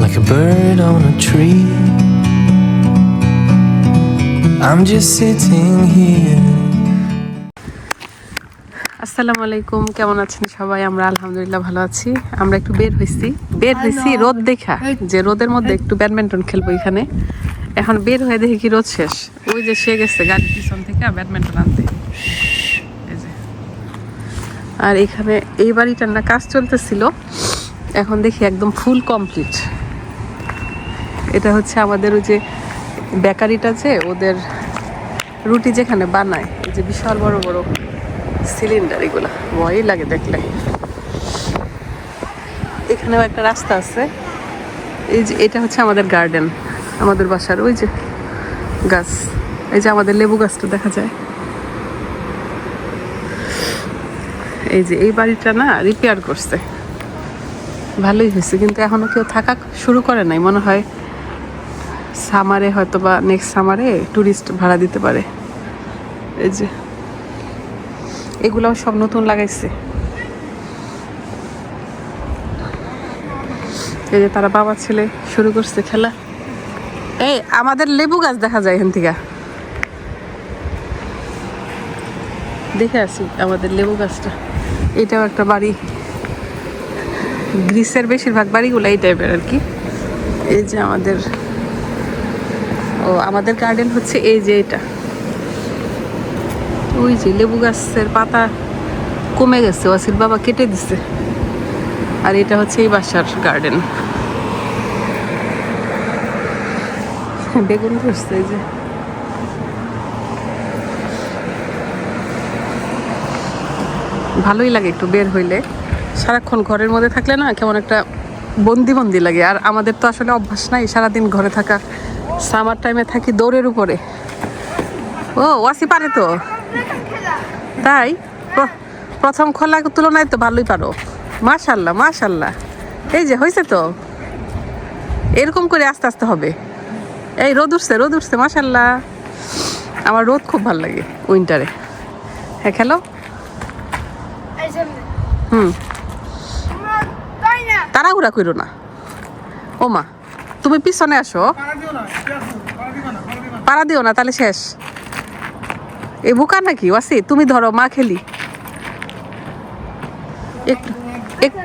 like a bird on a tree. I'm just sitting here. আসসালামু আলাইকুম কেমন আছেন সবাই? আমরা আলহামদুলিল্লাহ ভালো আছি। আমরা একটু বের হইছি। বের হইছি রোদ দেখা। যে রোদের মধ্যে একটু ব্যাডমিন্টন খেলব এখানে। এখন বের হয়ে দেখি কি রোদ শেষ। ওই যে সে গেছে গাড়ির পিছন থেকে ব্যাডমিন্টন আনতে। আর এখানে এই বাড়িটার না কাজ চলতেছিল। এখন দেখি একদম ফুল কমপ্লিট এটা হচ্ছে আমাদের ওই যে বেকারিটা যে ওদের রুটি যেখানে বানায়, এই যে বিশাল বড় বড় সিলিন্ডার, এগুলো। ভয়ই লাগে দেখলে। এখানেও একটা রাস্তা আছে। এই যে, এটা হচ্ছে আমাদের গার্ডেন আমাদের বাসার ওই যে গাছ। এই যে আমাদের লেবু গাছটা দেখা যায়। এই যে, এই বাড়িটা না রিপেয়ার করছে। ভালোই হয়েছে, কিন্তু এখনও কেউ থাকা শুরু করে নাই, মনে হয় সামারে হয়তো বা নেক্সট সামারে টুরিস্ট ভাড়া দিতে পারে। এই যে, এগুলাও সব নতুন লাগাইছে। এই যে তারা বাবা ছেলে শুরু করছে খেলা। এই, আমাদের লেবু গাছ দেখা যায় এখান থেকে। দেখে আসি আমাদের লেবু গাছটা। এটাও একটা বাড়ি। গ্রিসের বেশিরভাগ বাড়িগুলো এই টাইপের আর কি। এই যে আমাদের ও আমাদের গার্ডেন হচ্ছে এই যে এটা। ওই যে লেবু গাছের পাতা কমে গেছে, ওয়াসির বাবা কেটে দিছে। আর এটা হচ্ছে এই বাসার গার্ডেন বেগুন ধরছে এই যে। ভালোই লাগে একটু বের হইলে। সারাক্ষণ ঘরের মধ্যে থাকলে না কেমন একটা বন্দি বন্দি লাগে। আর আমাদের তো আসলে অভ্যাস নাই, সারাদিন ঘরে থাকা। সামার টাইমে থাকি দৌড়ের উপরে। ও, ওয়াসি পারে তো? তাই? প্র- প্রথম খোলার তুলনায় তো ভালোই পারো। মাশাল্লাহ মাশাল্লাহ। এই যে হয়েছে তো? এরকম করে আস্তে আস্তে হবে। এই, রোদ উঠছে রোদ উঠছে, মাশাল্লাহ। আমার রোদ খুব ভালো লাগে উইন্টারে। হ্যাঁ খেলো। হুম। তাড়াহুড়া করো না। ও মা, তুমি পিছনে আসো। পাড়া দিও না, তাহলে শেষ। এ বুকা নাকি? ওয়াসি, তুমি ধরো, মা খেলি। একটু, এক-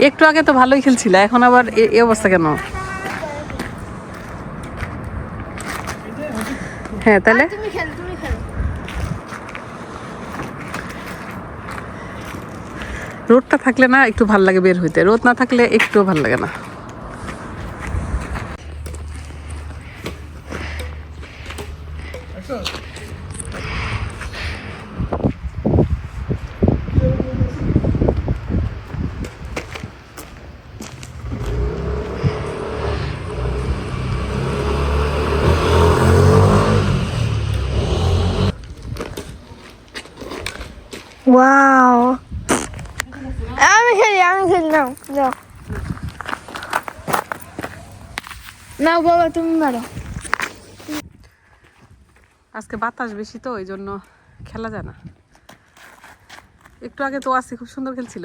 একটু আগে তো ভালোই খেলছিল, এখন আবার এই অবস্থা কেন? হ্যাঁ তাহলে? রোদটা থাকলে না একটু ভালো লাগে বের হইতে। রোদ না থাকলে একটুও ভালো লাগে না। ওয়াও আমি খেলি আমি খেলি নাও যাও। নাও বাবা তুমি মারো। আজকে বাতাস বেশি তো ওই জন্য খেলা যায় না। একটু আগে তো ওয়াসি খুব সুন্দর খেলছিল।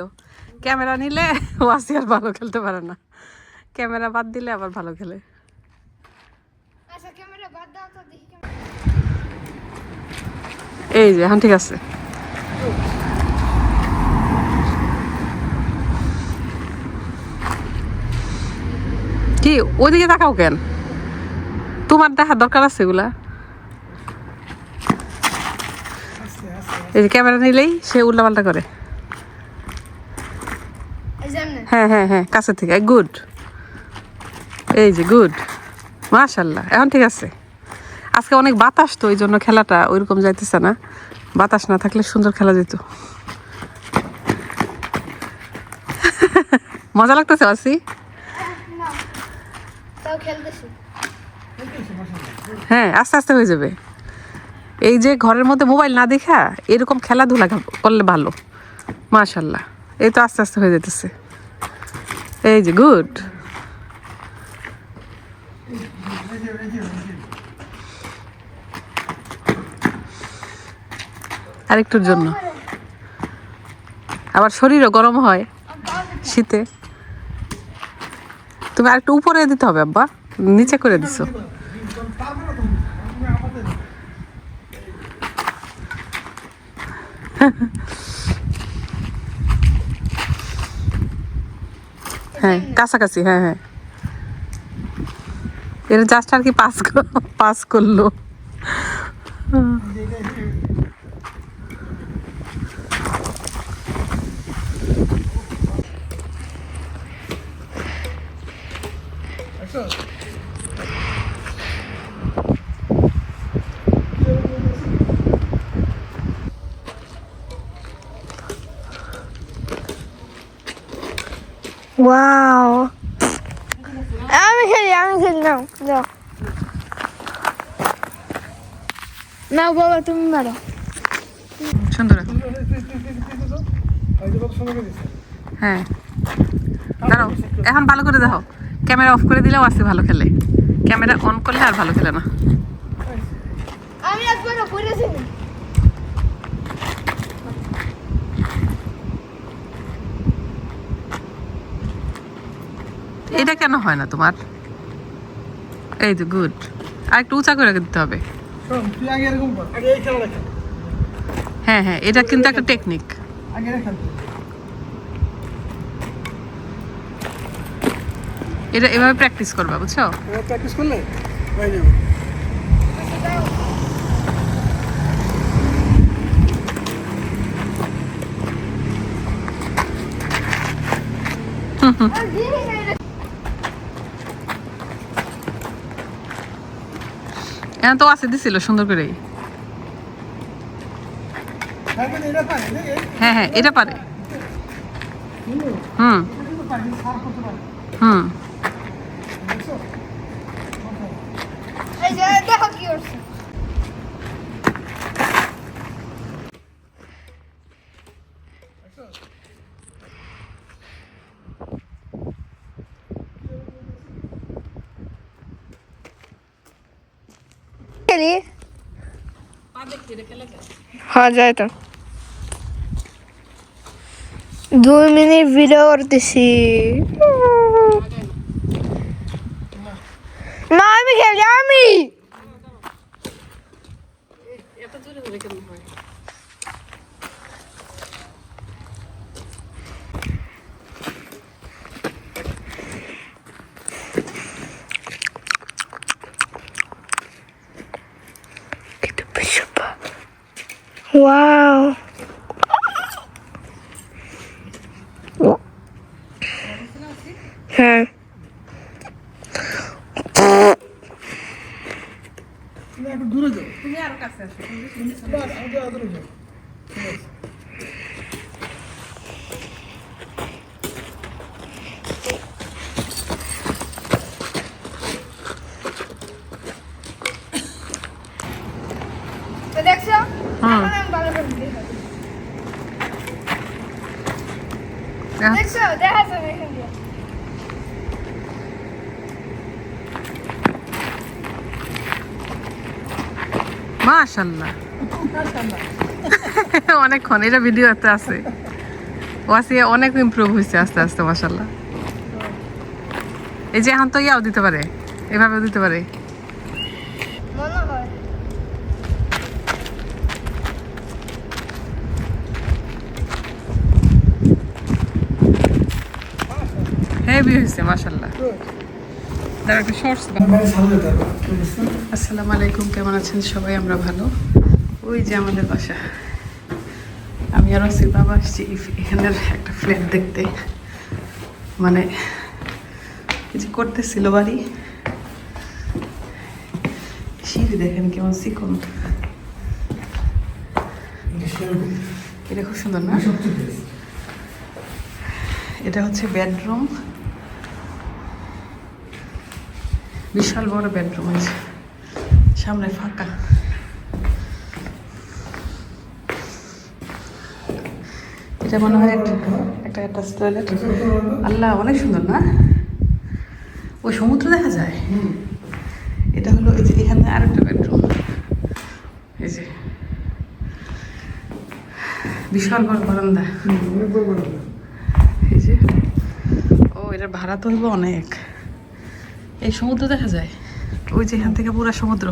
ক্যামেরা নিলে ওয়াসি আর ভালো খেলতে পারে না। ক্যামেরা বাদ দিলে আবার ভালো খেলে। আচ্ছা ক্যামেরা বাদ দাও তো দেখি এই যে এখন ঠিক আছে। কি ওইদিকে তাকাও কেন? তোমার দেখার দরকার আছে এগুলা? এই যে ক্যামেরা নিলেই সে উল্টাপাল্টা করে। হ্যাঁ হ্যাঁ হ্যাঁ কাছে থেকে। গুড এই যে গুড মাশাল্লাহ এখন ঠিক আছে। আজকে অনেক বাতাস তো ওই জন্য খেলাটা ওইরকম যাইতেছে না। বাতাস না থাকলে সুন্দর খেলা যেত। মজা লাগতেছে আসি হ্যাঁ আস্তে আস্তে হয়ে যাবে। এই যে ঘরের মধ্যে মোবাইল না দেখা, এরকম খেলাধুলা করলে ভালো। মাশাল্লাহ। এই তো আস্তে আস্তে হয়ে যেতেছে এই যে, গুড। আরেকটুর জন্য। আবার শরীরও গরম হয় শীতে। তুমি আরেকটু উপরে দিতে হবে, আব্বা। নিচে করে দিছো। হ্যাঁ কাছাকাছি হ্যাঁ হ্যাঁ। এটা জাস্ট আর কি পাস পাস করল। ওয়াও আমি খেলি আমি খেলি নাও দাও নাও বাবা তুমি মারো। সুন্দর। আছে। হ্যাঁ। দাঁড়াও এখন ভালো করে দেখো। ক্যামেরা অফ করে দিলেও আসে ভালো খেলে। ক্যামেরা অন করলে আর ভালো খেলে না। আমি একবার করেছি। এটা কেন হয় না তোমার? এই তো গুড আর একটু উঁচা করে দিতে হবে। হ্যাঁ হ্যাঁ এটা কিন্তু একটা টেকনিক এটা এভাবে প্র্যাকটিস করবা বুঝছ? প্র্যাকটিস করলে হয়ে যাবে। এখন তো আছে দিছিল সুন্দর করে হ্যাঁ হ্যাঁ হ্যাঁ এটা পারে। হুম। হুম দেখছ এই যে দেখো কি করছে খেলি হ্যাঁ যায় তো দুই মিনিট ভিডিও করতেছি মা আমি খেলি আমি Wow. হ্যাঁ তুমি একটু দূরে যাও। তুমি আরও কাছে আসো বাস আগে দূরে যাও তো দেখছ হুম। এখন আমি ভালো করে দিই। দেখছ দেখা যাবে এখান দিয়ে মাশাল্লাহ অনেকক্ষণ, এটা ভিডিওতে আছে। ওয়াসিয়া অনেক ইমপ্রুভ হয়েছে আস্তে আস্তে মাশাল্লাহ এই যে এখন তো ইয়াও দিতে পারে, এভাবেও দিতে পারে। হেভি হয়েছে মাশাল্লাহ একটা শর্টস যাবে আসসালামু আলাইকুম কেমন আছেন সবাই? আমরা ভালো। ওই যে আমাদের বাসা। আমি আর ওসির বাবা আসছি। এখানের একটা ফ্ল্যাট দেখতে। মানে যে করতেছিল বাড়ি। সিঁড়ি দেখেন কেমন চিকন এটা খুব সুন্দর না? এটা হচ্ছে বেডরুম বিশাল বড় বেডরুম আছে। সামনে ফাঁকা। এটা মনে হয় একটা একটা অ্যাটাচ টয়লেট আল্লাহ, অনেক সুন্দর না? ওই সমুদ্র দেখা যায়? এটা হলো এই যে এখানে আরেকটা বেডরুম এই যে। বিশাল বড় বারান্দা। এই যে। ও, এটার ভাড়া তো হইব অনেক। এই সমুদ্র দেখা যায়? ওই যে এখান থেকে পুরো সমুদ্র।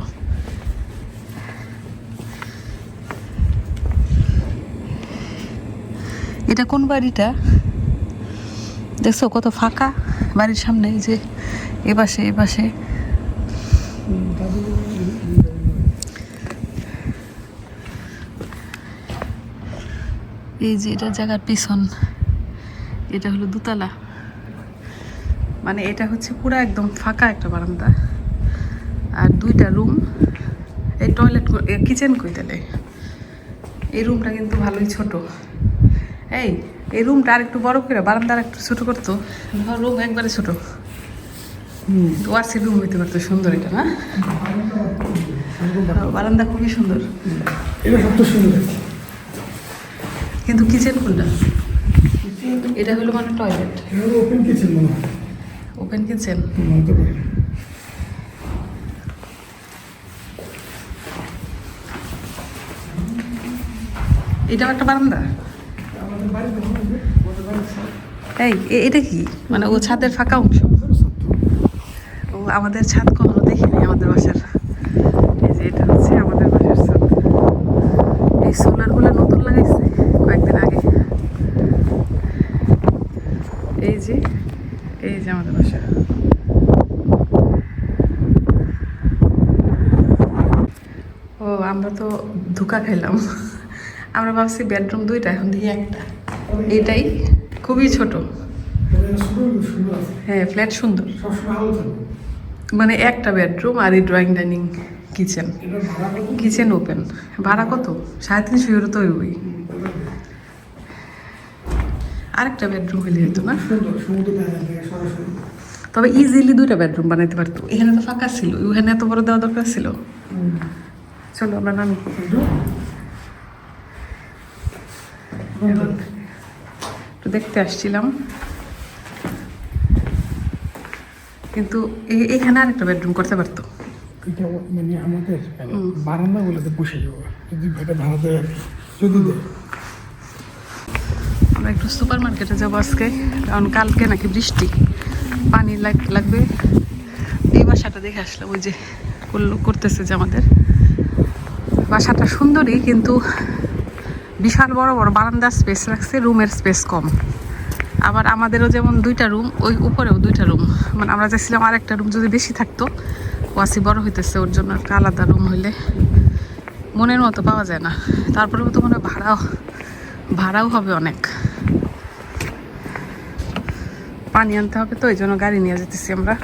এটা কোন বাড়িটা? দেখছ কত ফাঁকা বাড়ির সামনে যে এ পাশে এ পাশে। এই যে এটা জায়গার পিছন, এটা হলো দুতলা। মানে এটা হচ্ছে পুরো একদম ফাঁকা একটা বারান্দা। আর দুইটা রুম। এই টয়লেট কিচেন কই তাহলে এই রুমটা কিন্তু ভালোই ছোট। এই এই রুমটা আর একটু বড় করে বারান্দা একটু ছোট করতো। ধর রুম একবারে ছোট। ওয়ার্সি রুম হইতে পারতো সুন্দর এটা না? বারান্দা খুবই সুন্দর। এটা সবচেয়ে সুন্দর। কিন্তু কিচেন কোনটা? এটা হলো মানে টয়লেট ওপেন কিচেন মনে হয়। Open kitchen? এটাও একটা বারান্দা? এই এটা কি? মানে ও ছাদের ফাঁকা অংশ? ও আমাদের ছাদ কখনো দেখিনি আমাদের বাসার এই যে এটা হচ্ছে আমাদের বাসার ছাদ এই সোলারগুলো নতুন লাগাইছে কয়েকদিন আগে এই যে এই যে আমাদের বাসা ও আমরা তো ধোকা খাইলাম। আমরা ভাবছি বেডরুম দুইটা, এখন দেখি একটা। এটাই খুবই ছোট। হ্যাঁ ফ্ল্যাট সুন্দর। মানে একটা বেডরুম আর এই drawing dining kitchen kitchen open ভাড়া কত? সাড়ে তিনশো ইউরো তো ওই আরেকটা বেডরুম হইলে হতো না? তবে ইজিলি দুইটা বেডরুম বানাইতে পারতো। এখানে তো ফাঁকা ছিল, ওখানে এত বড় দেওয়া দরকার ছিল। চলো আমরা নামি একটু দেখতে আসছিলাম। কিন্তু এখানে আরেকটা বেডরুম করতে পারতো। এটা মানে আমাদের বারান্দাগুলোতে বসে যাব। যদি এটা ভাড়া দেয় যদি দেয় আমরা একটু সুপার মার্কেটে যাব আজকে। কারণ কালকে নাকি বৃষ্টি। পানি লাগ- লাগবে। এই বাসাটা দেখে আসলাম ওই যে করল, করতেছে যে আমাদের। বাসাটা সুন্দরই, কিন্তু বিশাল বড় বড় বারান্দার স্পেস রাখছে রুমের স্পেস কম। আবার আমাদেরও যেমন দুইটা রুম ওই উপরেও দুইটা রুম মানে আমরা চাইছিলাম আর একটা রুম যদি বেশি থাকতো ওয়াসি বড় হইতেছে, ওর জন্য একটা আলাদা রুম হইলে মনের মতো পাওয়া যায় না। তারপরেও তো মনে ভাড়াও ভাড়াও হবে অনেক। পানি আনতে হবে তো এই জন্য গাড়ি নিয়ে যেতেছি আমরা।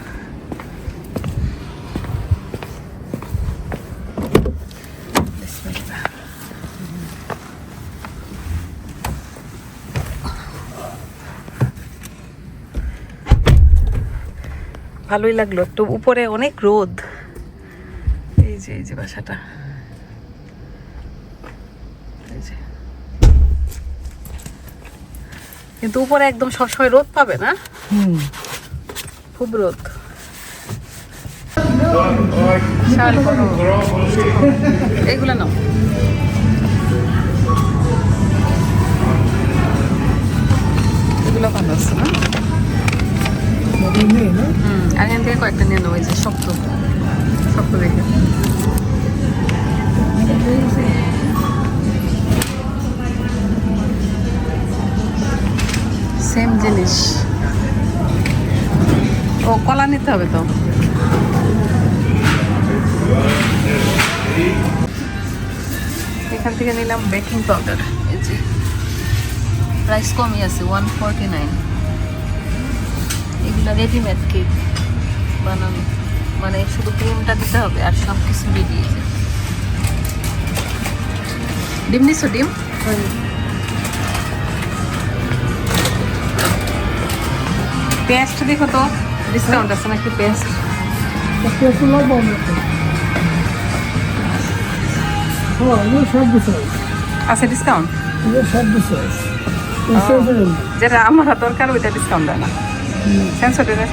ভালোই লাগল। একটু উপরে অনেক রোদ। এই যে এই যে বাসাটা। এই যে। কিন্তু উপরে একদম সবসময় রোদ পাবে না? খুব রোদ। এইগুলো নাও। এগুলো ভালো আছে না? হুম আর এখান থেকে কয়েকটা নিয়ে নেব যে শক্ত। শক্ত দেখে। সেম জিনিস। ও, কলা নিতে হবে তো? এখান থেকে নিলাম বেকিং পাউডার এই যে। প্রাইস কমই আছে ওয়ান ফর্টি নাইন এগুলো রেডিমেড কেক বানানো। মানে শুধু ক্রিমটা দিতে হবে আর সব কিছু রেডি ডিম নিছো ডিম? পেঁয়াজটা দেখো তো ডিসকাউন্ট আছে নাকি। হ্যাঁ বিষয় আছে ডিসকাউন্ট এগুলো যেটা আমার দরকার ওইটা ডিসকাউন্ট দেয় না।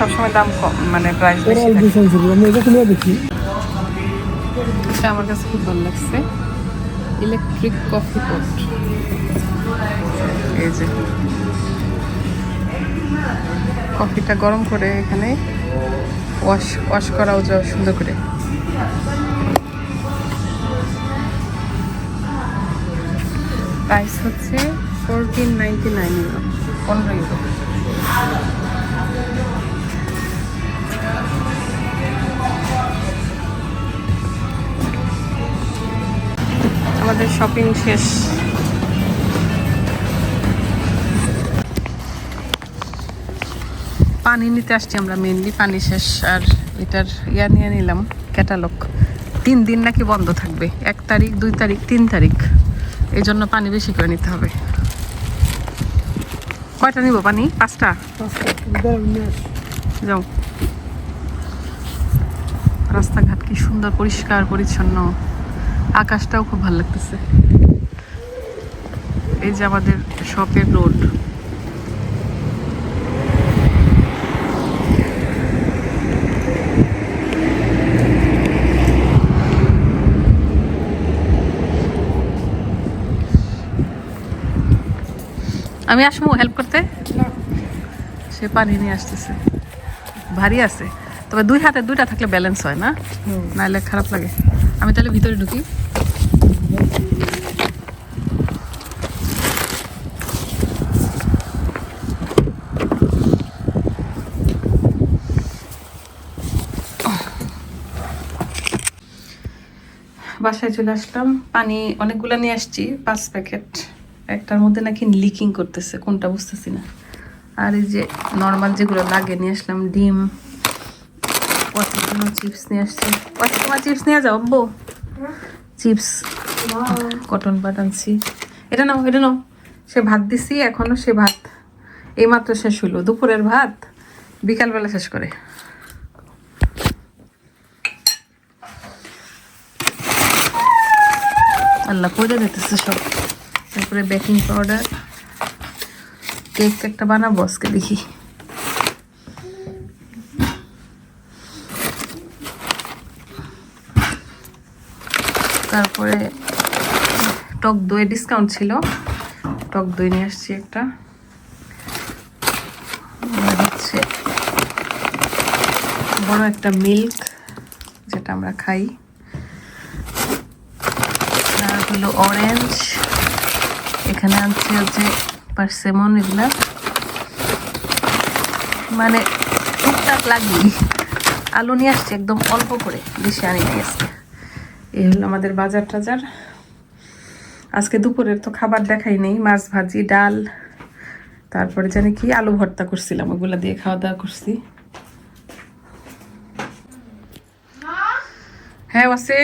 সবসময় দাম কম মানে প্রাইস বেশি দেখি। এটা আমার কাছে খুব ভালো লাগছে। ইলেকট্রিক কফি পট এই যে। কফিটা গরম করে এখানে ওয়াশ ওয়াশ করাও যায় সুন্দর করে। প্রাইস হচ্ছে ফোরটিন নাইনটি নাইন ইউরো পনেরো ইউরো আমাদের শপিং শেষ। পানি নিতে আসছি আমরা মেনলি পানি শেষ। আর এটার ইয়া নিয়ে নিলাম ক্যাটালগ তিন দিন নাকি বন্ধ থাকবে, এক তারিখ, দুই তারিখ, তিন তারিখ। এই জন্য পানি বেশি করে নিতে হবে। কয়টা নিব পানি? পাঁচটা? যাও। রাস্তাঘাট কি সুন্দর, পরিষ্কার, পরিচ্ছন্ন। আকাশটাও খুব ভালো লাগতেছে। এই যে আমাদের শপের রোড। আমি আসব হেল্প করতে? সে পানি নিয়ে আসতেছে। ভারী আছে। তবে দুই হাতে দুইটা থাকলে ব্যালেন্স হয় না? নাহলে খারাপ লাগে। আমি তাহলে ভিতরে ঢুকি। বাসায় চলে আসলাম। পানি অনেকগুলো নিয়ে আসছি, পাঁচ প্যাকেট। একটার মধ্যে নাকি লিকিং করতেছে, কোনটা বুঝতেছি না। আর এই যে নর্মাল যেগুলো লাগে, নিয়ে আসলাম ডিম। জন্য চিপস নিয়ে আসছি। ওয়াসি তোমার চিপস নিয়ে যাও আব্বু চিপস কটন আনছি। এটা নাও এটা নাও। সে ভাত দিছি, এখনও সে ভাত। এইমাত্র শেষ হলো, দুপুরের ভাত। বিকালবেলা শেষ করে। আল্লাহ করে দিতেছে সব। তারপরে বেকিং পাউডার কেক একটা বানাবো আজকে দেখি। তারপরে টক দই ডিসকাউন্ট ছিল। টক দই নিয়ে আসছি একটা। হচ্ছে বড় একটা মিল্ক যেটা আমরা খাই। আর হলো অরেঞ্জ এখানে আনছি হচ্ছে পার্সেমন এগুলা। মানে টুকটাক লাগবেই আলু নিয়ে আসছি একদম অল্প করে, বেশি আনি আসছে এই হলো আমাদের বাজার টাজার। আজকে দুপুরের তো খাবার দেখাই নেই, মাছ ভাজি, ডাল। তারপরে জানি কি আলু ভর্তা করছিলাম, ওগুলা দিয়ে খাওয়া দাওয়া করছি। হ্যাঁ ওয়াসে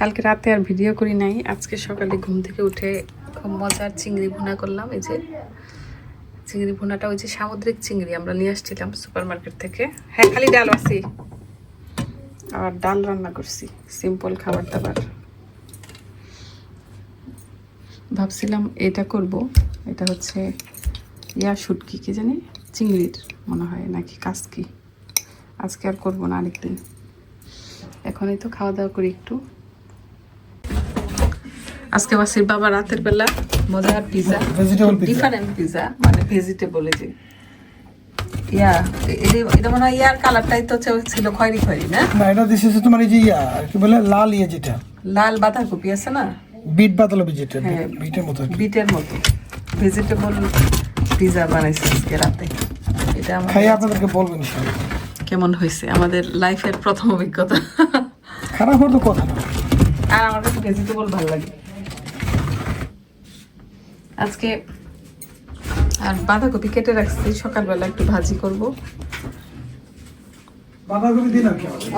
কালকে রাতে আর ভিডিও করি নাই, আজকে সকালে ঘুম থেকে উঠে খুব মজার চিংড়ি ভুনা করলাম, এই যে। চিংড়ি ভুনাটা ওই যে সামুদ্রিক চিংড়ি আমরা নিয়ে আসছিলাম সুপার মার্কেট থেকে। হ্যাঁ খালি ডাল আছি আর ডাল রান্না করছি সিম্পল খাবার দাবার। ভাবছিলাম এটা করব এটা হচ্ছে ইয়া শুটকি কি জানি? চিংড়ির মনে হয় নাকি কাসকি। আজকে আর করব না আরেকদিন। এখনই তো খাওয়া দাওয়া করি একটু। আজকে বাসির বাবা রাতের বেলা মজার পিজা. ডিফারেন্ট পিজা মানে ভেজিটেবল যে। ইয়া এটা- এটা মনে হয় ইয়ার কালারটাই তো ছিল খয়েরি খয়েরি না? না এটা দিস হচ্ছে তোমার এই যে ইয়া কি বলে লাল ইয়ে যেটা। লাল বাঁধাকপি আছে না? বিট যেটা হ্যাঁ। বিটের মতো বিটের মতো। ভেজিটেবল পিজা বানাইছে আজকে রাতে। এটা আমার খাইয়ে আপনাদেরকে বলবেন ইনশাআল্লাহ। কেমন হয়েছে? আমাদের লাইফের প্রথম অভিজ্ঞতা। খারাপ হওয়ার তো কথা না। আর আমার কাছে ভেজিটেবল ভালো লাগে। আজকে আর বাঁধাকপি কেটে রাখছি সকালবেলা একটু ভাজি করব।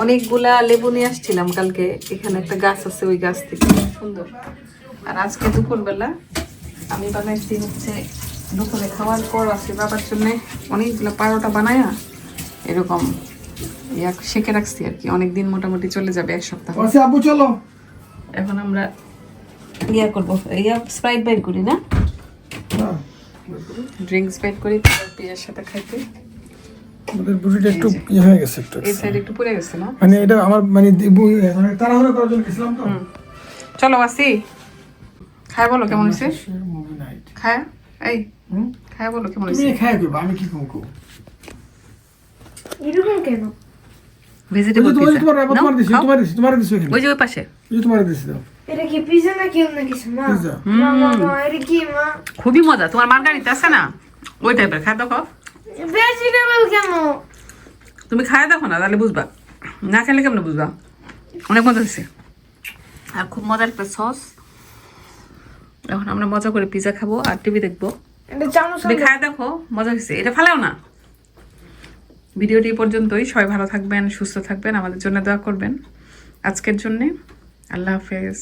অনেকগুলা লেবু নিয়ে আসছিলাম কালকে এখানে একটা গাছ আছে ওই গাছ থেকে সুন্দর। আর আজকে দুপুরবেলা আমি বানাইছি হচ্ছে দুপুরে খাওয়ার পর আছে বাবার জন্য অনেকগুলো পারোটা বানায়া এরকম ইয়া সেকে রাখছি আর কি অনেকদিন মোটামুটি চলে যাবে এক সপ্তাহ। আব্বু চলো। এখন আমরা ইয়া করব ইয়া স্প্রাইট বাইট করি না। ড্রিঙ্কস বাইট করি পিয়ার সাথে খাইতে। আমাদের বুড়িটা একটু ইয়ে হয়ে গেছে একটু। এই সাইড একটু পড়ে গেছে না? মানে এটা আমার মানে দি- মানে তাড়াহুড়ো করার জন্য গেছিলাম তো। চলো আসি খায় বলো কেমন হয়েছে? খায়? এই খায় বলো কেমন হয়েছে? খাই করব আমি কি কম এরকম কেন? ভেজিটেবল তোমার পিজা তোমার তোমার দিছি তোমার দিছি তোমার দিছি ওই যে ওই পাশে। ওই তোমার দিছি দাও এটা কি পিজা নাকি অন্য কিছু? মা মা মা এটা কি মা? খুবই মজা। তোমার মার্গারিটা আছে না? ওই টাইপের খাই দেখো। ভেজিটেবল কেন? তুমি খায় দেখো না তাহলে বুঝবা। না খেলে কেমন বুঝবা? অনেক মজা হয়েছে। আর খুব মজার একটা সস এখন আমরা মজা করে পিজা খাব আর টিভি দেখব। তুমি খায় দেখো মজা হয়েছে। এটা ফেলাও না। ভিডিওটি পর্যন্তই। সবাই ভালো থাকবেন সুস্থ থাকবেন আমাদের জন্য দোয়া করবেন। আজকের জন্যে আল্লাহ হাফেজ।